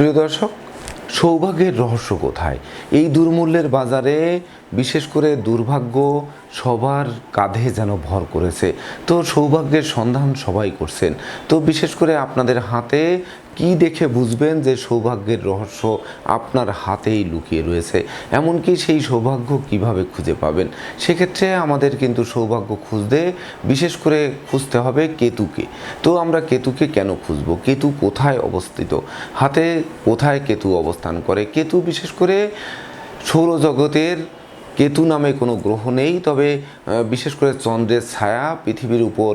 প্রিয় দর্শক, সৌভাগ্যের রহস্য কোথায়? এই দুর্মূল্যের বাজারে বিশেষ করে দুর্ভাগ্য সবার কাঁধে যেন ভর করেছে। তো সৌভাগ্যের সন্ধান সবাই করছেন। তো বিশেষ করে আপনাদের হাতে কি দেখে বুঝবেন যে সৌভাগ্যের রহস্য আপনার হাতেই লুকিয়ে রয়েছে? এমনকি সেই সৌভাগ্য কীভাবে খুঁজে পাবেন? সেক্ষেত্রে আমাদের কিন্তু সৌভাগ্য খুঁজতে, বিশেষ করে খুঁজতে হবে কেতুকে। তো আমরা কেতুকে কেন খুঁজব? কেতু কোথায় অবস্থিত? হাতে কোথায় কেতু অবস্থান করে? কেতু বিশেষ করে সৌরজগতের কেতু নামে কোনো গ্রহ নেই, তবে বিশেষ করে চন্দ্রের ছায়া পৃথিবীর উপর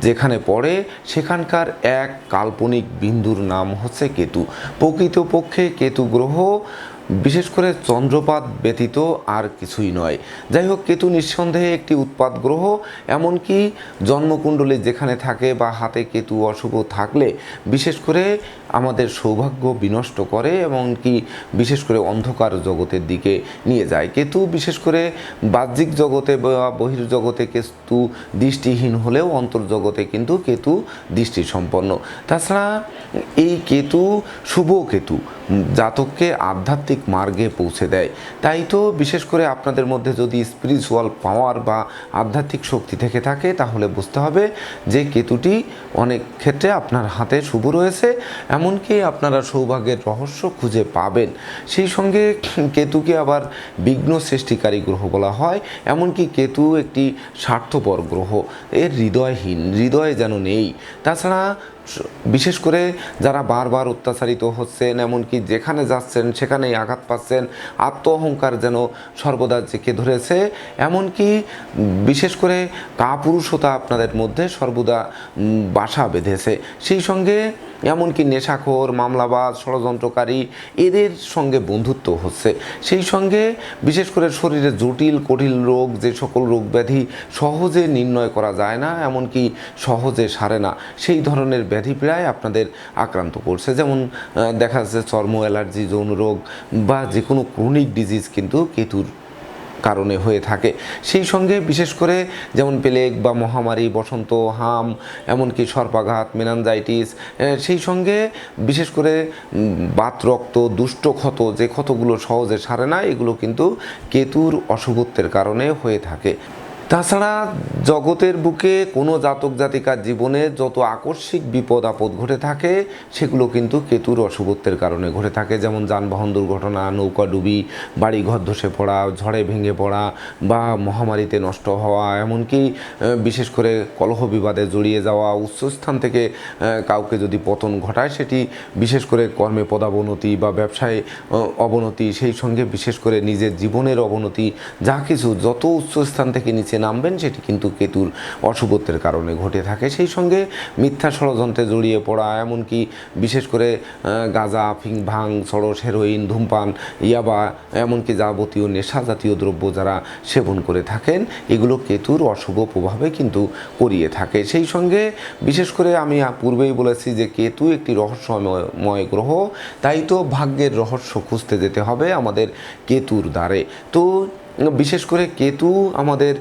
যেখানে পড়ে, সেখানকার এক কাল্পনিক বিন্দুর নাম হচ্ছে কেতু। প্রকৃতপক্ষে কেতু গ্রহ, বিশেষ করে চন্দ্রপাত ব্যতীত আর কিছুই নয়। যাই হোক, কেতু নিঃসন্দেহে একটি উৎপাদ গ্রহ, এমনকি জন্মকুণ্ডলী যেখানে থাকে বা হাতে কেতু অশুভ থাকলে বিশেষ করে আমাদের সৌভাগ্য বিনষ্ট করে, এমনকি বিশেষ করে অন্ধকার জগতের দিকে নিয়ে যায়। কেতু বিশেষ করে বাহ্যিক জগতে বা বহির্জগতে কেতু দৃষ্টিহীন হলেও অন্তর্জগতে কিন্তু কেতু দৃষ্টি সম্পন্ন তাছাড়া এই কেতু শুভ কেতু, জাতককে আধ্যাত্মিক মার্গে পৌঁছে দেয়। তাই তো বিশেষ করে আপনাদের মধ্যে যদি স্পিরিচুয়াল পাওয়ার বা আধ্যাত্মিক শক্তি থেকে থাকে, তাহলে বুঝতে হবে যে কেতুটি অনেক ক্ষেত্রে আপনার হাতে শুভ রয়েছে, এমনকি আপনারা সৌভাগ্যের রহস্য খুঁজে পাবেন। সেই সঙ্গে কেতুকে আবার বিঘ্ন সৃষ্টিকারী গ্রহ বলা হয়, এমনকি কেতু একটি স্বার্থপর গ্রহ। এর হৃদয়হীন হৃদয় যেন নেই। তাছাড়া বিশেষ করে যারা বারবার অত্যাচারিত হচ্ছেন, এমনকি যেখানে যাচ্ছেন সেখানেই আঘাত পাচ্ছেন আত্ম অহংকার যেন সর্বদা জেঁকে ধরেছে। এমনকি বিশেষ করে কাপুরুষতা আপনাদের মধ্যে সর্বদা বাসা বেঁধেছে। সেই সঙ্গে এমনকি নেশাখোর, মামলাবাজ, ষড়যন্ত্রকারী এদের সঙ্গে বন্ধুত্ব হচ্ছে। সেই সঙ্গে বিশেষ করে শরীরে জটিল, কঠিন রোগ, যে সকল রোগ ব্যাধি সহজে নির্ণয় করা যায় না, এমনকি সহজে সারে না। সেই ধরনের ব্যাধি প্রায় আপনাদের আক্রান্ত করছে। যেমন দেখা যাচ্ছে চর্ম অ্যালার্জি, যৌন রোগ বা যে কোনো ক্রনিক ডিজিজ কিন্তু কেতুর কারণে হয়ে থাকে। সেই সঙ্গে বিশেষ করে যেমন প্লেগ বা মহামারী, বসন্ত, হাম, এমনকি সর্পাঘাত, মেনানজাইটিস সেই সঙ্গে বিশেষ করে বাত রক্ত, দুষ্ট ক্ষত, যে ক্ষতগুলো সহজে সারে না, এগুলো কিন্তু কেতুর অশুভত্বের কারণে হয়ে থাকে। তাছাড়া জগতের বুকে কোনো জাতক জাতিকার জীবনে যত আকস্মিক বিপদ আপদ ঘটে থাকে, সেগুলো কিন্তু কেতুর অশুভত্বের কারণে ঘটে থাকে। যেমন যানবাহন দুর্ঘটনা, নৌকা ডুবি বাড়ি ঘর ধসে পড়া, ঝড়ে ভেঙে পড়া বা মহামারীতে নষ্ট হওয়া, এমনকি বিশেষ করে কলহ বিবাদে জড়িয়ে যাওয়া, উচ্চস্থান থেকে কাউকে যদি পতন ঘটায়, সেটি বিশেষ করে কর্মে পদাবনতি বা ব্যবসায় অবনতি, সেই সঙ্গে বিশেষ করে নিজের জীবনের অবনতি, যা কিছু যত উচ্চস্থান থেকে নিচে নামবেন সেটি কিন্তু কেতুর অশুভত্বের কারণে ঘটে থাকে। সেই সঙ্গে মিথ্যা ষড়যন্ত্রে জড়িয়ে পড়া, এমনকি বিশেষ করে গাঁজা ফিং ভাং সড়স হেরোইন, ধূমপান, ইয়াবা, এমনকি যাবতীয় নেশা জাতীয় দ্রব্য যারা সেবন করে থাকেন, এগুলো কেতুর অশুভ প্রভাবে কিন্তু করিয়ে থাকে। সেই সঙ্গে বিশেষ করে আমি পূর্বেই বলেছি যে কেতু একটি রহস্যময় গ্রহ, তাই তো ভাগ্যের রহস্য খুঁজতে যেতে হবে আমাদের কেতুর দ্বারে। তো বিশেষ করে কেতু আমাদের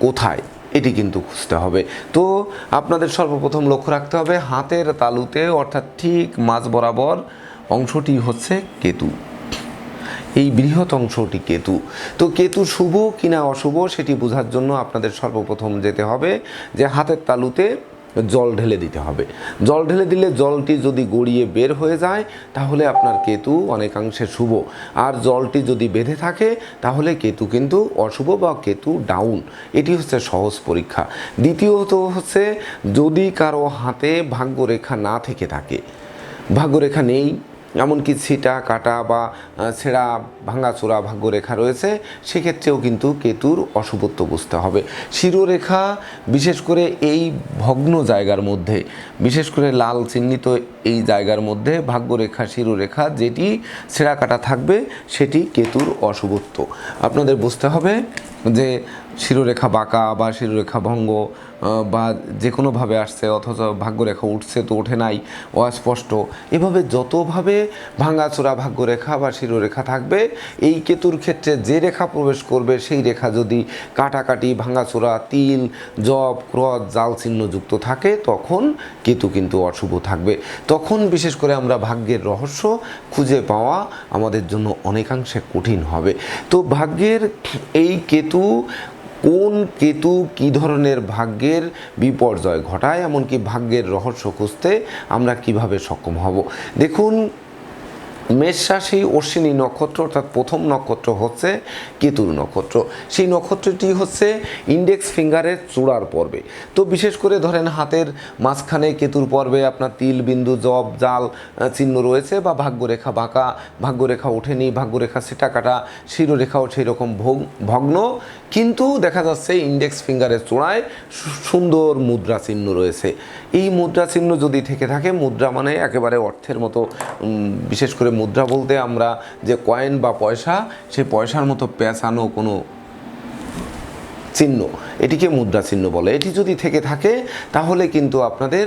কোথায়? এটি কিন্তু খুঁজতে হবে। তো আপনাদের সর্বপ্রথম লক্ষ্য রাখতে হবে, হাতের তালুতে, অর্থাৎ ঠিক মাঝ বরাবর অংশটি হচ্ছে কেতু। এই বৃহৎ অংশটি কেতু। তো কেতু শুভ কিনা অশুভ সেটি বোঝার জন্য আপনাদের সর্বপ্রথম যেতে হবে যে হাতের তালুতে জল ঢেলে দিতে হবে। জল ঢেলে দিলে জলটি যদি গড়িয়ে বের হয়ে যায়, তাহলে আপনার কেতু অনেকাংশে শুভ। আর জলটি যদি বেঁধে থাকে, তাহলে কেতু কিন্তু অশুভ বা কেতু ডাউন এটি হচ্ছে সহজ পরীক্ষা। দ্বিতীয়ত হচ্ছে, যদি কারও হাতে ভাগ্যরেখা না থেকে থাকে, ভাগ্যরেখা নেই এমনকি ছিটা, কাটা বা ছেঁড়া, ভাঙাচোরা ভাগ্যরেখা রয়েছে, সেক্ষেত্রেও কিন্তু কেতুর অশুভত্ব বুঝতে হবে। শিরোরেখা, বিশেষ করে এই ভগ্ন জায়গার মধ্যে, বিশেষ করে লাল চিহ্নিত এই জায়গার মধ্যে ভাগ্যরেখা, শিরোরেখা, যেটি ছেঁড়া, কাটা থাকবে, সেটি কেতুর অশুভত্ব। আপনাদের বুঝতে হবে যে শিরোরেখা বাঁকা বা শিরোরেখা ভঙ্গ বা যে কোনোভাবে আসছে, অথচ ভাগ্যরেখা উঠছে তো ওঠে নাই, অস্পষ্ট। এভাবে যতভাবে ভাঙাচোরা ভাগ্যরেখা বা শিরোরেখা থাকবে, এই কেতুর ক্ষেত্রে যে রেখা প্রবেশ করবে, সেই রেখা যদি কাটাকাটি, ভাঙাচোরা, তিল, জব, ক্রস, জাল চিহ্ন যুক্ত থাকে, তখন কেতু কিন্তু অশুভ থাকবে। তখন বিশেষ করে আমরা ভাগ্যের রহস্য খুঁজে পাওয়া আমাদের জন্য অনেকাংশে কঠিন হবে। তো ভাগ্যের এই কেতু কোন কেতু কি ধরনের ভাগ্যের বিপর্যয় ঘটায়? এমনকি ভাগ্যের রহস্য খুঁজতে আমরা কীভাবে সক্ষম হব? দেখুন মেষ রাশি অশ্বিনী নক্ষত্র, অর্থাৎ প্রথম নক্ষত্র হচ্ছে কেতুর নক্ষত্র। সেই নক্ষত্রটি হচ্ছে ইন্ডেক্স ফিঙ্গারের চূড়ার পর্বে। তো বিশেষ করে ধরেন হাতের মাঝখানে কেতুর পর্বে আপনার তিল, বিন্দু, জব, জাল চিহ্ন রয়েছে বা ভাগ্যরেখা বাঁকা, ভাগ্যরেখা ওঠেনি, ভাগ্যরেখা সেটা কাটা, শিরোরেখাও সেই রকম ভোগ- ভগ্ন। কিন্তু দেখা যাচ্ছে ইন্ডেক্স ফিঙ্গারের চূড়ায় সুন্দর মুদ্রা চিহ্ন রয়েছে। এই মুদ্রা চিহ্ন যদি থেকে থাকে, মুদ্রা মানে একেবারে অর্থের মতো বিশেষ করে মুদ্রা বলতে আমরা যে কয়েন বা পয়সা সে পয়সার মতো পেঁচানো কোনো চিহ্ন, এটিকে মুদ্রা চিহ্ন বলে। এটি যদি থেকে থাকে, তাহলে কিন্তু আপনাদের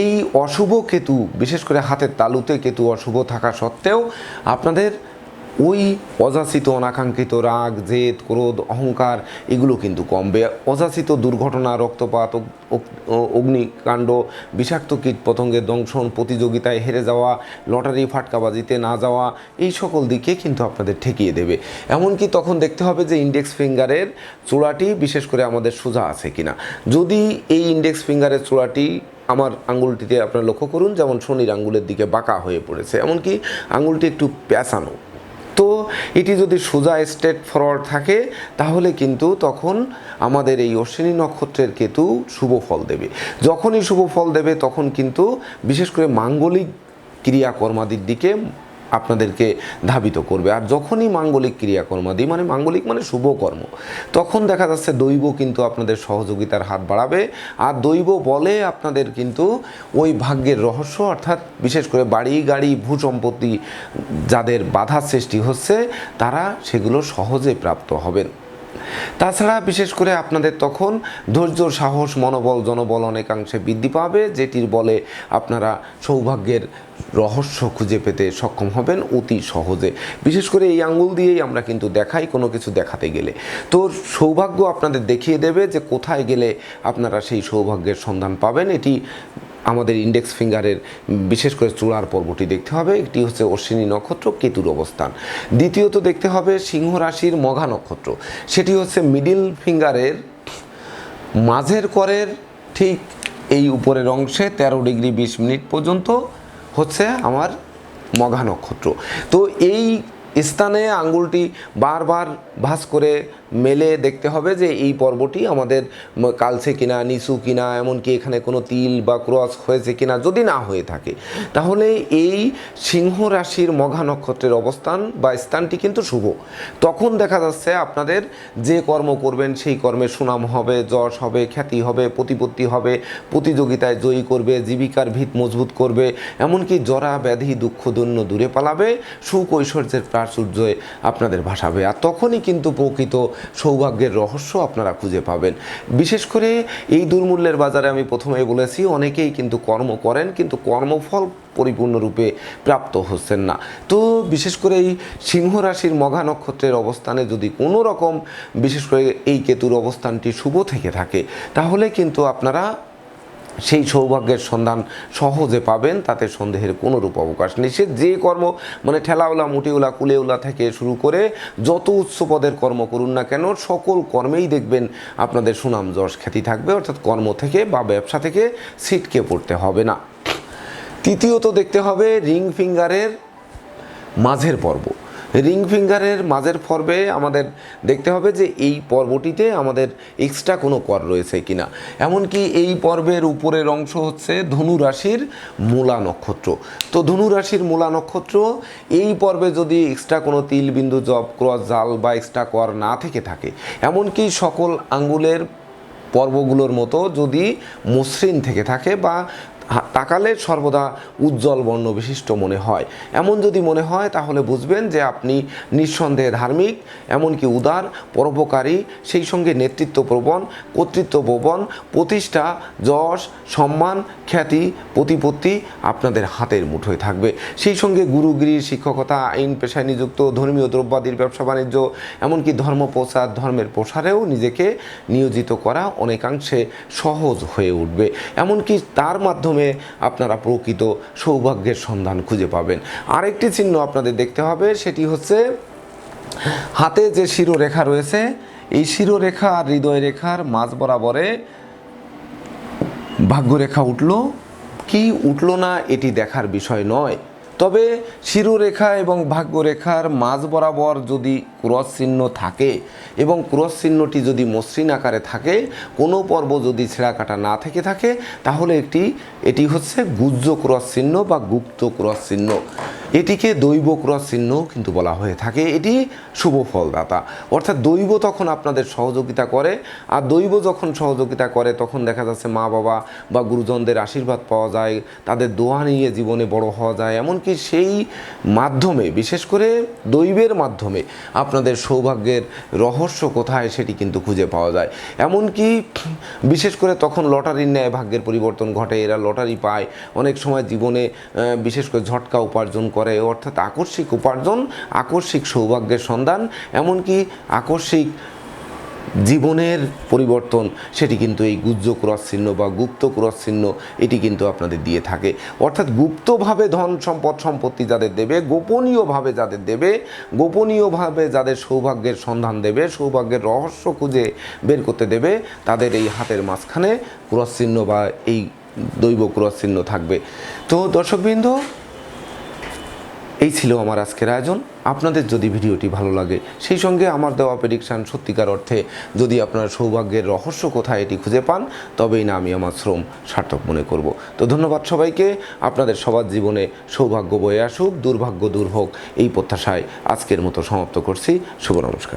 এই অশুভ কেতু, বিশেষ করে হাতের তালুতে কেতু অশুভ থাকা সত্ত্বেও আপনাদের ওই অযাচিত, অনাকাঙ্ক্ষিত রাগ, জেদ, ক্রোধ, অহংকার, এগুলো কিন্তু কমবে। অযাচিত দুর্ঘটনা, রক্তপাত, অগ- অগ- অগ্নিকাণ্ড, বিষাক্ত কীট পতঙ্গের দংশন, প্রতিযোগিতায় হেরে যাওয়া, লটারি ফাটকাবাজিতে না যাওয়া, এই সকল দিকে কিন্তু আপনাদের ঠেকিয়ে দেবে। এমনকি তখন দেখতে হবে যে ইন্ডেক্স ফিঙ্গারের চূড়াটি বিশেষ করে আমাদের সোজা আছে কিনা। যদি এই ইন্ডেক্স ফিঙ্গারের চূড়াটি আমার আঙ্গুলটিতে আপনারা লক্ষ্য করুন, যেমন শনির আঙ্গুলের দিকে বাঁকা হয়ে পড়েছে, এমনকি আঙ্গুলটি একটু প্যাঁচানো তো এটি যদি সোজা স্টেট ফরওয়ার্ড থাকে, তাহলে কিন্তু তখন আমাদের এই অশ্বিনী নক্ষত্রের কেতু শুভ ফল দেবে। যখনই শুভ ফল দেবে, তখন কিন্তু বিশেষ করে মাঙ্গলিক ক্রিয়াকর্মাদির দিকে আপনাদেরকে ধাবিত করবে। আর যখনই মাঙ্গলিক ক্রিয়াকর্মাদি মানে মাঙ্গলিক মানে শুভ কর্ম তখন দেখা যাচ্ছে দৈব কিন্তু আপনাদের সহযোগিতার হাত বাড়াবে। আর দৈব বলে আপনাদের কিন্তু ওই ভাগ্যের রহস্য, অর্থাৎ বিশেষ করে বাড়ি, গাড়ি ভূ সম্পত্তি যাদের বাধার সৃষ্টি হচ্ছে, তারা সেগুলো সহজে প্রাপ্ত হবেন। তাছাড়া বিশেষ করে আপনাদের তখন ধৈর্য, সাহস, মনোবল, জনবল অনেকাংশে বৃদ্ধি পাবে, যেটির বলে আপনারা সৌভাগ্যের রহস্য খুঁজে পেতে সক্ষম হবেন অতি সহজে। বিশেষ করে এই আঙ্গুল দিয়েই আমরা কিন্তু দেখাই কোনো কিছু দেখাতে গেলে। তো সৌভাগ্য আপনাদের দেখিয়ে দেবে যে কোথায় গেলে আপনারা সেই সৌভাগ্যের সন্ধান পাবেন, এটি আমাদের ইন্ডেক্স ফিঙ্গারের বিশেষ করে চূড়ার পর্বটি দেখতে হবে। একটি হচ্ছে অশ্বিনী নক্ষত্র কেতুর অবস্থান। দ্বিতীয়ত দেখতে হবে সিংহ রাশির মঘা নক্ষত্র। সেটি হচ্ছে মিডিল ফিঙ্গারের মাঝের করের ঠিক এই উপরের অংশে তেরো ডিগ্রি বিশ মিনিট পর্যন্ত হচ্ছে আমার মঘা নক্ষত্র। তো এই স্থানে আঙ্গুলটি বারবার ভাঁজ করে মেলে দেখতে হবে যে এই পর্বটি আমাদের কালছে কিনা, নিচু কিনা, এমনকি এখানে কোনো তিল বা ক্রস হয়েছে কিনা যদি না হয়ে থাকে। তাহলে এই সিংহ রাশির মঘা নক্ষত্রের অবস্থান বা স্থানটি কিন্তু শুভ। তখন দেখা যাচ্ছে আপনাদের যে কর্ম করবেন সেই কর্মে সুনাম হবে, যশ হবে, খ্যাতি হবে, প্রতিপত্তি হবে, প্রতিযোগিতায় জয়ী করবে, জীবিকার ভিত মজবুত করবে, এমনকি জরা, ব্যাধি, দুঃখ, দৈন্য দূরে পালাবে, সুখ, ঐশ্বর্যের প্রাচুর্যে আপনাদের ভাসাবে। আর তখনই কিন্তু প্রকৃত সৌভাগ্যের রহস্য আপনারা খুঁজে পাবেন। বিশেষ করে এই দুর্মূল্যের বাজারে আমি প্রথমে বলেছি, অনেকেই কিন্তু কর্ম করেন, কিন্তু কর্মফল পরিপূর্ণরূপে প্রাপ্ত হচ্ছেন না। তো বিশেষ করে এই সিংহ রাশির মঘা নক্ষত্রের অবস্থানে যদি কোনো রকম, বিশেষ করে এই কেতুর অবস্থানটি শুভ থেকে থাকে, তাহলে কিন্তু আপনারা সেই সৌভাগ্যের সন্ধান সহজে পাবেন, তাতে সন্দেহের কোনো রূপ অবকাশ নেই। সে যে কর্ম মানে ঠেলাওলা, মুটিওলা, কুলেওলা থেকে শুরু করে যত উচ্চ পদের কর্ম করুন না কেন, সকল কর্মেই দেখবেন আপনাদের সুনাম যশ খ্যাতি থাকবে, অর্থাৎ কর্ম থেকে বা ব্যবসা থেকে ছিটকে পড়তে হবে না। তৃতীয়ত দেখতে হবে রিং ফিঙ্গারের মাঝের পর্ব। রিং ফিঙ্গারের মাঝের পর্বে আমাদের দেখতে হবে যে এই পর্বটিতে আমাদের এক্সট্রা কোনো কর রয়েছে কিনা। এমনকি এই পর্বের উপরের অংশ হচ্ছে ধনু রাশির মূলা নক্ষত্র। তো ধনু রাশির মূলা নক্ষত্র, এই পর্বে যদি এক্সট্রা কোনো তিল বিন্দু জব ক্রস জাল বা এক্সট্রা কর না থেকে থাকে, এমনকি সকল আঙ্গুলের পর্বগুলোর মতো যদি মসৃণ থেকে থাকে বা তাকালে সর্বদা উজ্জ্বল বর্ণ বিশিষ্ট মনে হয়। এমন যদি মনে হয়, তাহলে বুঝবেন যে আপনি নিঃসন্দেহে ধার্মিক, এমনকি উদার, পরোপকারী, সেই সঙ্গে নেতৃত্ব প্রবণ, কর্তৃত্ব প্রবণ, প্রতিষ্ঠা, যশ, সম্মান, খ্যাতি, প্রতিপত্তি আপনাদের হাতের মুঠোয় থাকবে। সেই সঙ্গে গুরুগিরি শিক্ষকতা, আইন, পেশায় নিযুক্ত, ধর্মীয় দ্রব্যাদির ব্যবসা, বাণিজ্য, এমনকি ধর্ম প্রচার ধর্মের প্রসারেও নিজেকে নিয়োজিত করা অনেকাংশে সহজ হয়ে উঠবে। এমনকি তার মাধ্যমে মাধ্যমে আপনারা প্রকৃত সৌভাগ্যের সন্ধান খুঁজে পাবেন। আরেকটি চিহ্ন আপনাদের দেখতে হবে, সেটি হচ্ছে হাতে যে শিরোরেখা রয়েছে, এই শিরোরেখা আর হৃদয় রেখার মাঝ বরাবরে ভাগ্যরেখা উঠল। কি উঠল না, এটি দেখার বিষয় নয়। তবে শিরুরেখা এবং ভাগ্যরেখার মাঝ বরাবর যদি ক্রস চিহ্ন থাকে এবং ক্রস চিহ্নটি যদি মসৃণ আকারে থাকে, কোনো পর্ব যদি ছেঁড়া কাটা না থেকে থাকে, তাহলে একটি, এটি হচ্ছে গুজ্জ ক্রস চিহ্ন বা গুপ্ত ক্রস চিহ্ন। এটিকে দৈব চিহ্ন কিন্তু বলা হয়ে থাকে। এটি শুভ ফলদাতা। অর্থাৎ দৈব তখন আপনাদের সহযোগিতা করে, আর দৈব যখন সহযোগিতা করে, তখন দেখা যাচ্ছে মা বাবা বা গুরুজনদের আশীর্বাদ পাওয়া যায়, তাদের দোয়া নিয়ে জীবনে বড় হওয়া যায়। এমনকি সেই মাধ্যমে, বিশেষ করে দৈবের মাধ্যমে আপনাদের সৌভাগ্যের রহস্য কোথায় সেটি কিন্তু খুঁজে পাওয়া যায়। এমনকি বিশেষ করে তখন লটারির ন্যায় ভাগ্যের পরিবর্তন ঘটে, এরা লটারি পায়। অনেক সময় জীবনে বিশেষ করে ঝটকা উপার্জন করে। অর্থাৎ আকস্মিক উপার্জন, আকস্মিক সৌভাগ্যের সন্ধান, এমনকি আকস্মিক জীবনের পরিবর্তন, সেটি কিন্তু এই গুজ্জ ক্রস চিহ্ন বা গুপ্ত ক্রস চিহ্ন, এটি কিন্তু আপনাদের দিয়ে থাকে। অর্থাৎ গুপ্তভাবে ধন সম্পদ, সম্পত্তি যাদের দেবে, গোপনীয়ভাবে যাদের দেবে, গোপনীয়ভাবে যাদের সৌভাগ্যের সন্ধান দেবে, সৌভাগ্যের রহস্য খুঁজে বের করতে দেবে, তাদের এই হাতের মাঝখানে ক্রস চিহ্ন বা এই দৈব ক্রস চিহ্ন থাকবে। তো দর্শকবৃন্দ এই ছিল আমার আজকের আয়োজন। আপনাদের যদি ভিডিওটি ভালো লাগে, সেই সঙ্গে আমার দেওয়া প্রেডিকশান সত্যিকার অর্থে যদি আপনার সৌভাগ্যের রহস্য কোথায় এটি খুঁজে পান, তবেই না আমি আমার শ্রম সার্থক মনে করব। তো ধন্যবাদ সবাইকে, আপনাদের সবার জীবনে সৌভাগ্য বয়ে আসুক, দুর্ভাগ্য দূর হোক, এই প্রত্যাশায় আজকের মতো সমাপ্ত করছি। শুভ নমস্কার।